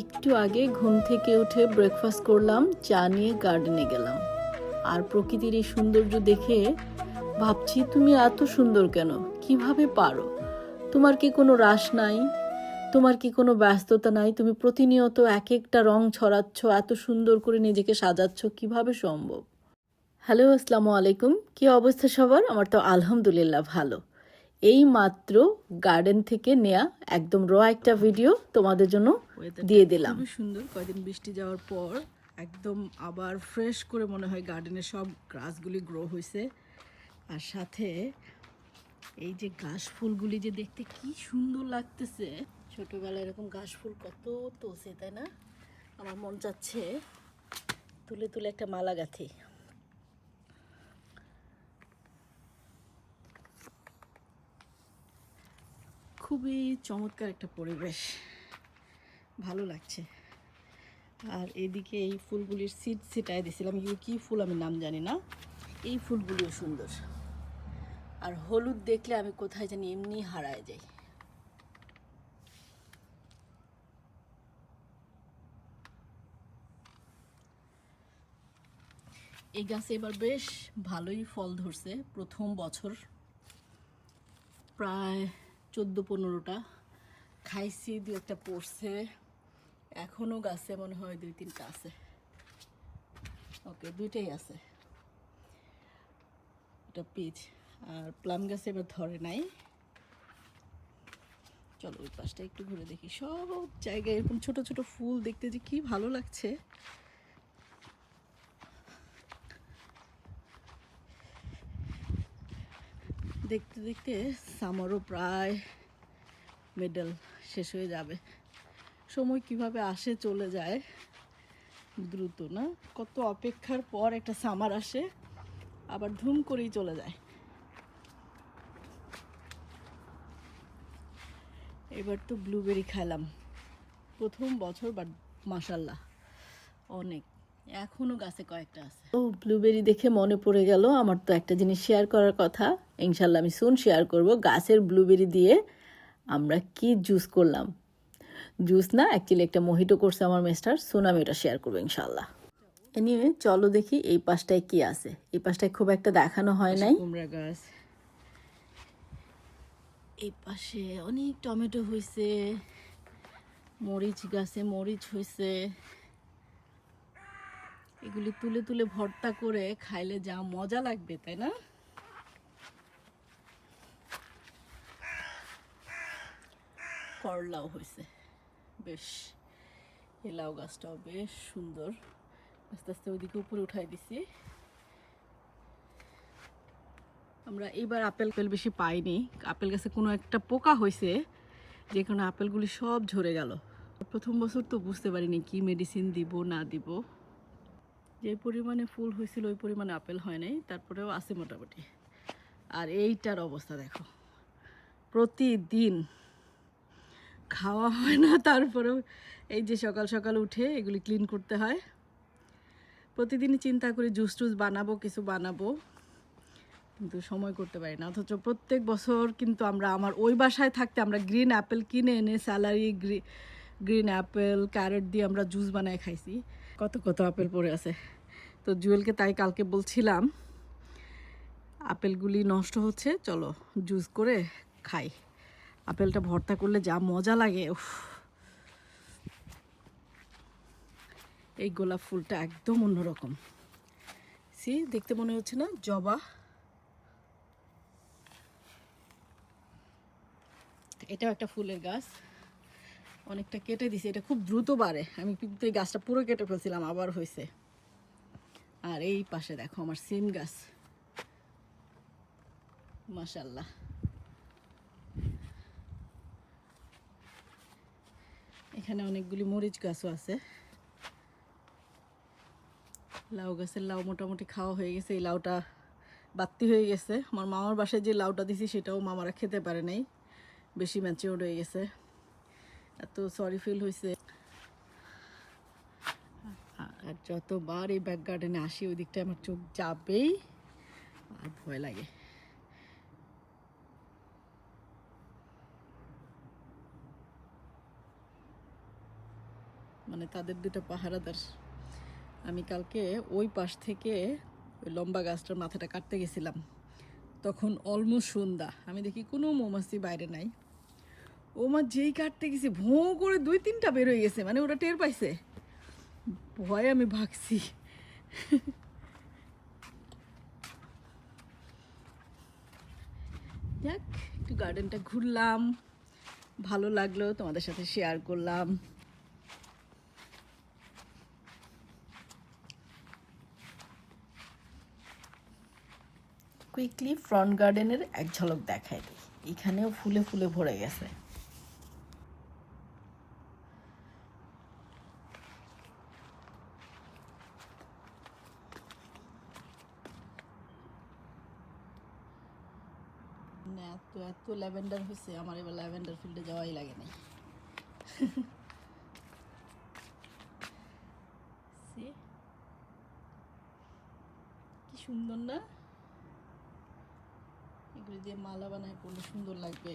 একটু আগে ঘুম থেকে উঠে ব্রেকফাস্ট করলাম, চা নিয়ে গার্ডেনে গেলাম। আর প্রকৃতির এই সৌন্দর্য দেখে ভাবছি, তুমি এত সুন্দর কেন? কীভাবে পারো? তোমার কি কোনো রাশ নাই? তোমার কি কোনো ব্যস্ততা নাই? তুমি প্রতিনিয়ত এক একটা রং ছড়াচ্ছ, এত সুন্দর করে নিজেকে সাজাচ্ছ, কীভাবে সম্ভব? হ্যালো, আসসালামু আলাইকুম। কি অবস্থা সবার? আমার তো আলহামদুলিল্লাহ ভালো। এই মাত্র গার্ডেন থেকে নেয়া একদম র একটা ভিডিও তোমাদের জন্য দিয়ে দিলাম। খুবই সুন্দর। কয়েকদিন বৃষ্টি যাওয়ার পর একদম আবার ফ্রেশ করে মনে হয় গার্ডেনের সব গাছগুলি গ্রো হয়েছে আর সাথে এই যে ঘাস ফুলগুলি যে দেখতে কি সুন্দর লাগতেছে। ছোটবেলায় এরকম ঘাস ফুল কত তোষে তাই না? আমার মন চাচ্ছে তুলে তুলে একটা মালা গাঁথি খুবই চমৎকার একটা পরিবেশ। ভালো লাগছে। আর এদিকে এই ফুলগুলির সিট সিটায় দিছিলাম। এগুলো কী ফুল আমি নাম জানি না। এই ফুলগুলিও সুন্দর। আর হলুদ দেখলে আমি কোথায় জানি এমনি হারায় যাই। এই গাছে এবার বেশ ভালোই ফল ধরছে প্রথম বছর। প্রায় চোদ্দ পনেরোটা খাইছি দু একটা পড়ছে। এখনও গাছে মনে হয় দুই, তিনটা আছে। ওকে, দুইটাই আছে। এটা পিচ। আর প্লাম গাছে এবার ধরে নাই। চলো ওই পাশটা একটু ঘুরে দেখি। সব জায়গায় এরকম ছোট ছোট ফুল দেখতে যে কি ভালো লাগছে। দেখতে দেখতে সামারও প্রায় মেডেল শেষ হয়ে যাবে। সময় কীভাবে আসে, চলে যায়, দ্রুত না? কত অপেক্ষার পর একটা সামার আসে, আবার ধুম করেই চলে যায়। এবার তো ব্লুবেরি খেলাম প্রথম বছর বাট মাসাল্লাহ অনেক। এখনও গাছে কয়েকটা আছে। ও ব্লুবেরি দেখে মনে পড়ে গেল আমার তো একটা জিনিস শেয়ার করার কথা। ইনশাল্লাহ আমি সুন শেয়ার করব গাছের ব্লুবেরি দিয়ে আমরা কি জুস করলাম। জুস না অ্যাকচুয়ালি একটা মোহিটো করছে আমার মেস্টার সুন আমি ওটা শেয়ার করব ইনশাল্লাহ এনিওয়ে চলো দেখি এই পাশটায় কি আছে। এই পাশটায় খুব একটা দেখানো হয় নাই। কুমড়া গাছ। এই পাশে অনেক টমেটো হয়েছে মরিচ গাছে মরিচ হয়েছে এগুলি তুলে তুলে ভর্তা করে খাইলে যা মজা লাগবে, তাই না? করলাও হয়েছে। বেশ, এই লাউ গাছটাও বেশ সুন্দর। আস্তে আস্তে ওইদিকে উপরে উঠাই দিছি। আমরা এবার আপেল পেল বেশি পাইনি। আপেল গাছে কোনো একটা পোকা হয়েছে, যে কারণে আপেলগুলি সব ঝরে গেল। প্রথম বছর তো বুঝতে পারিনি কি মেডিসিন দিব, না দিব। যে পরিমাণে ফুল হয়েছিল, ওই পরিমাণে আপেল হয় নাই। তারপরেও আছে মোটামুটি। আর এইটার অবস্থা দেখো। প্রতিদিন খাওয়া হয় না, তারপরেও এই যে সকাল সকাল উঠে এগুলি ক্লিন করতে হয়। প্রতিদিনই চিন্তা করি জুস টুস বানাবো, কিছু বানাবো। কিন্তু সময় করতে পারি না। অথচ প্রত্যেক বছর কিন্তু আমরা, আমার ওই বাসায় থাকতে আমরা গ্রিন অ্যাপেল কিনে এনে স্যালারি গ্রিন অ্যাপেল ক্যারেট দিয়ে আমরা জুস বানায় খাইছি। কত কত আপেল পড়ে আছে। তো জুয়েলকে তাই কালকে বলছিলাম, আপেলগুলি নষ্ট হচ্ছে, চলো জুস করে খাই। আপেলটা ভর্তা করলে যা মজা লাগে এই গোলাপ ফুলটা একদম অন্যরকম। সি, দেখতে মনে হচ্ছে না? জবা। এটাও একটা ফুলের গাছ। অনেকটা কেটে দিছে। এটা খুব দ্রুত বাড়ে। আমি কিন্তু এই গাছটা পুরো কেটে ফেলছিলাম, আবার হয়েছে। আর এই পাশে দেখো আমার সিম গাছ। মাশাল্লাহ এখানে অনেকগুলি মরিচ গাছও আছে। লাউ গাছের লাউ মোটামুটি খাওয়া হয়ে গেছে। এই লাউটা বাত্তি হয়ে গেছে। আমার মামার বাসায় যে লাউটা দিছি, সেটাও মামারা খেতে পারে নাই। বেশি ম্যাচিওর হয়ে গেছে। এত সরি ফিল হয়েছে আর যতবার এই ব্যাক গার্ডেনে আসি ওই দিকটায় আমার চোখ যাবেই। আর ভয় লাগে। মানে তাদের দুটো পাহারাদার, আমি কালকে ওই পাশ থেকে ওই লম্বা গাছটার মাথাটা কাটতে গেছিলাম। তখন অলমোস্ট সন্ধ্যা। আমি দেখি কোনো মৌমাছি বাইরে নাই। ও মা যেই কাটতে গেছি, ভোঁ করে দুই তিনটা বের হয়ে গেছে মানে ওরা টের পাইছে। ভয়ে আমি ভাগছি। যাক, একটু গার্ডেনটা ঘুরলাম, ভালো লাগল, তোমাদের সাথে শেয়ার করলাম। কুইকলি ফ্রন্ট গার্ডেনের এক ঝলক দেখায় দিই। এখানেও ফুলে ফুলে ভরে গেছে। না এত এত ল্যাভেন্ডার হয়েছে আমার এবার ল্যাভেন্ডার ফিল্ডে যাওয়াই লাগে নাই। কি সুন্দর না? এগুলো দিয়ে মালা বানায় পড়লে সুন্দর লাগবে।